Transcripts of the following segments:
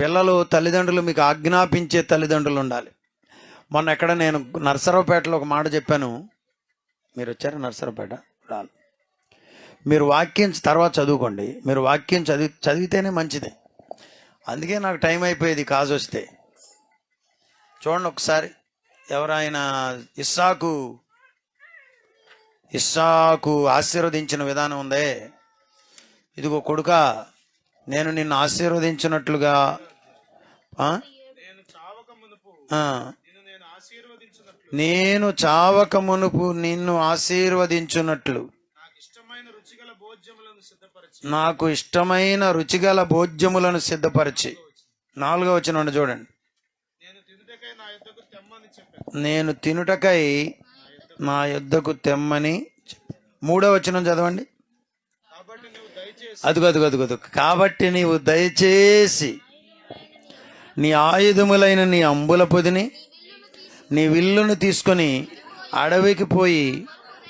పిల్లలు తల్లిదండ్రులు మీకు ఆజ్ఞాపించే తల్లిదండ్రులు ఉండాలి. మొన్న ఎక్కడ నేను నర్సరావుపేటలో ఒక మాట చెప్పాను. మీరు వచ్చారా నర్సరావుపేట? రాలి మీరు వాక్యం తర్వాత చదువుకోండి. మీరు వాక్యం చదివి చదివితేనే మంచిది. అందుకే నాకు టైం అయిపోయేది కాజు వస్తే. చూడండి ఒకసారి. ఎవరైనా ఇస్సాకు ఇస్సాకు ఆశీర్వదించిన విధానం ఉందే. ఇదిగో కొడుక నేను నిన్ను ఆశీర్వదించినట్లుగా నేను చావక మునుపు నిన్ను ఆశీర్వదించున్నట్లు నాకు ఇష్టమైన రుచిగల భోజ్యములను సిద్ధపరిచి. నాలుగో వచ్చిన చూడండి. నేను తినుటకై నా యుద్ధకు తెమ్మని. మూడో వచనం చదవండి. అదుగు అదుగు అదుగు. కాబట్టి నీవు దయచేసి నీ ఆయుధములైన నీ అంబుల పొదిని నీ విల్లును తీసుకొని అడవికి పోయి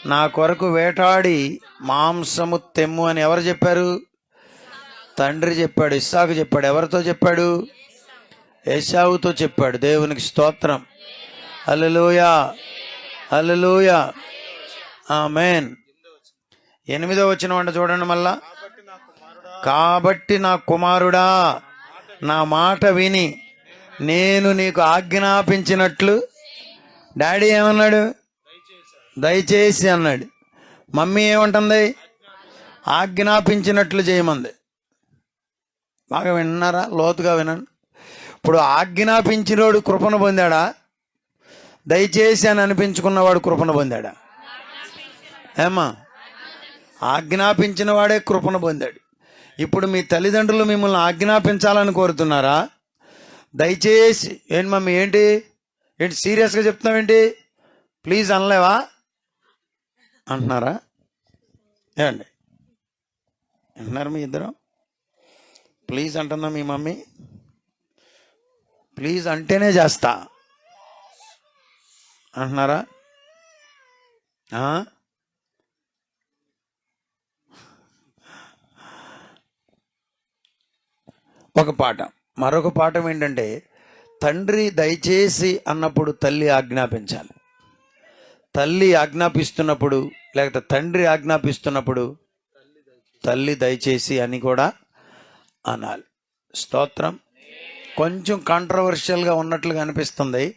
నా కొరకు వేటాడి మాంసము తెమ్ము అని ఎవరు చెప్పారు? తండ్రి చెప్పాడు ఇస్సాకు చెప్పాడు ఎవరితో చెప్పాడు? ఏసావుతో చెప్పాడు. దేవునికి స్తోత్రం. అల్లెలూయా అల్లెలూయా ఆమెన్. ఎనిమిదో వచ్చిన వంట చూడండి మళ్ళా. కాబట్టి నా కుమారుడా. నా మాట విని నేను నీకు ఆజ్ఞాపించినట్లు. డాడీ ఏమన్నాడు? దయచేసి అన్నాడు. మమ్మీ ఏమంటుంది? ఆజ్ఞాపించినట్లు చేయమంది. బాగా విన్నారా? లోతుగా వినండి. ఇప్పుడు ఆజ్ఞాపించినోడు కృపను పొందాడా? దయచేసి అని అనిపించుకున్నవాడు కృపను పొందాడా? ఏమా ఆజ్ఞాపించిన వాడే కృపను పొందాడు. ఇప్పుడు మీ తల్లిదండ్రులు మిమ్మల్ని ఆజ్ఞాపించాలని కోరుతున్నారా? దయచేసి ఏంటి మమ్మీ ఏంటి? ఏంటి సీరియస్గా చెప్తున్నావేంటి ప్లీజ్ అనలేవా? అంటున్నారా? ఏమండి? అంటున్నారు మీ ఇద్దరు? ప్లీజ్ అంటుందా మీ మమ్మీ? ప్లీజ్ అంటేనే చేస్తా. అంటున్నారా? ఒక పాఠం. మరొక పాఠం ఏంటంటే తండ్రి దయచేసి అన్నప్పుడు తల్లి ఆజ్ఞాపించాలి. తల్లి ఆజ్ఞాపిస్తున్నప్పుడు లేకపోతే తండ్రి ఆజ్ఞాపిస్తున్నప్పుడు తల్లి దయచేసి అని కూడా అనాలి. స్తోత్రం. కొంచెం కాంట్రవర్షియల్గా ఉన్నట్లుగా అనిపిస్తుంది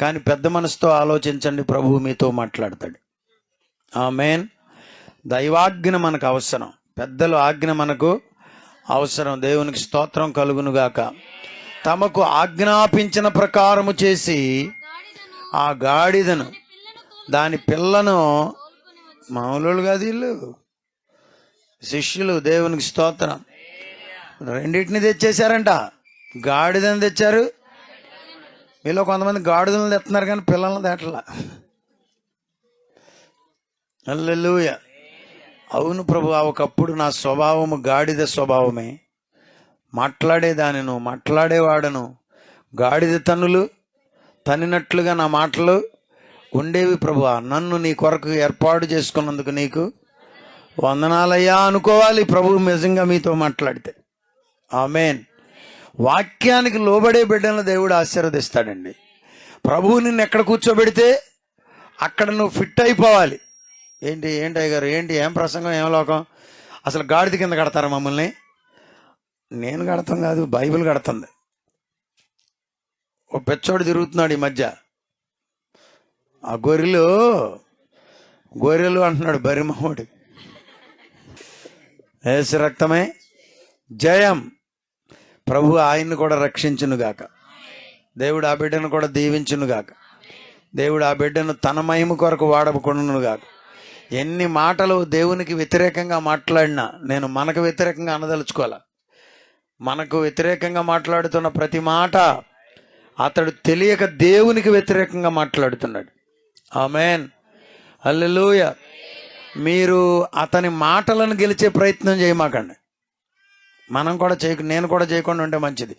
కానీ పెద్ద మనసుతో ఆలోచించండి ప్రభువు మీతో మాట్లాడతాడు. మెయిన్ దైవాజ్ఞ మనకు అవసరం. పెద్దల ఆజ్ఞ మనకు అవసరం. దేవునికి స్తోత్రం కలుగునుగాక. తమకు ఆజ్ఞాపించిన ప్రకారము చేసి ఆ గాడిదను దాని పిల్లను మామూలు కాదు వీళ్ళు. శిష్యులు దేవునికి స్తోత్రం. రెండింటిని తెచ్చేశారంట. గాడిదని తెచ్చారు. మీలో కొంతమంది గాడిదలను తెస్తున్నారు కానీ పిల్లలను తేటలా అల్లెలుయా అవును ప్రభు ఒకప్పుడు నా స్వభావము గాడిద స్వభావమే. మాట్లాడేదానిను మాట్లాడేవాడను. గాడిద తనులు తన్నినట్లుగా నా మాటలు ఉండేవి ప్రభు. నన్ను నీ కొరకు ఏర్పాటు చేసుకున్నందుకు నీకు వందనాలయ్యా అనుకోవాలి ప్రభు నిజంగా మీతో మాట్లాడితే. ఆమెన్. వాక్యానికి లోబడే బిడ్డలను దేవుడు ఆశీర్వదిస్తాడండి. ప్రభువు నిన్ను ఎక్కడ కూర్చోబెడితే అక్కడ నువ్వు ఫిట్ అయిపోవాలి. ఏంటి ఏంటి అయ్య గారు ఏంటి ఏం ప్రసంగం ఏం లోకం? అసలు గాడిద కింద కడతారా మమ్మల్ని? నేను కడతాం కాదు బైబిల్ కడుతుంది. ఓ పెచ్చోడు తిరుగుతున్నాడు ఈ మధ్య. ఆ గొర్రెలు గొర్రెలు అంటున్నాడు బరిమహోడు ఏసు రక్తమే. జయం. ప్రభు ఆయన్ని కూడా రక్షించునుగాక దేవుడు ఆ బిడ్డను కూడా దీవించునుగాక దేవుడు ఆ బిడ్డను తన మహిమ కొరకు వాడకుండానుగాక ఎన్ని మాటలు దేవునికి వ్యతిరేకంగా మాట్లాడినా నేను మనకు వ్యతిరేకంగా అనదలుచుకోవాలా? మనకు వ్యతిరేకంగా మాట్లాడుతున్న ప్రతి మాట అతడు తెలియక దేవునికి వ్యతిరేకంగా మాట్లాడుతున్నాడు. ఆమెన్. అల్లెలూయ మీరు అతని మాటలను గెలిచే ప్రయత్నం చేయమాకండి. మనం కూడా చేయకు నేను కూడా చేయకుండా ఉంటే మంచిది.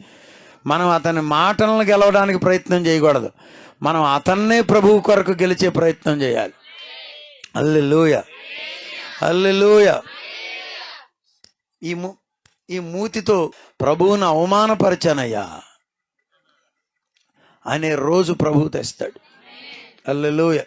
మనం అతని మాటలను గెలవడానికి ప్రయత్నం చేయకూడదు. మనం అతన్నే ప్రభువు కొరకు గెలిచే ప్రయత్నం చేయాలి. అల్లెలూయ అల్లెలూయ ఈ మూ ఈ మూతితో ప్రభువును అవమానపరచనయ్యా. అనే రోజు ప్రభు తెస్తాడు. అల్లెలూయ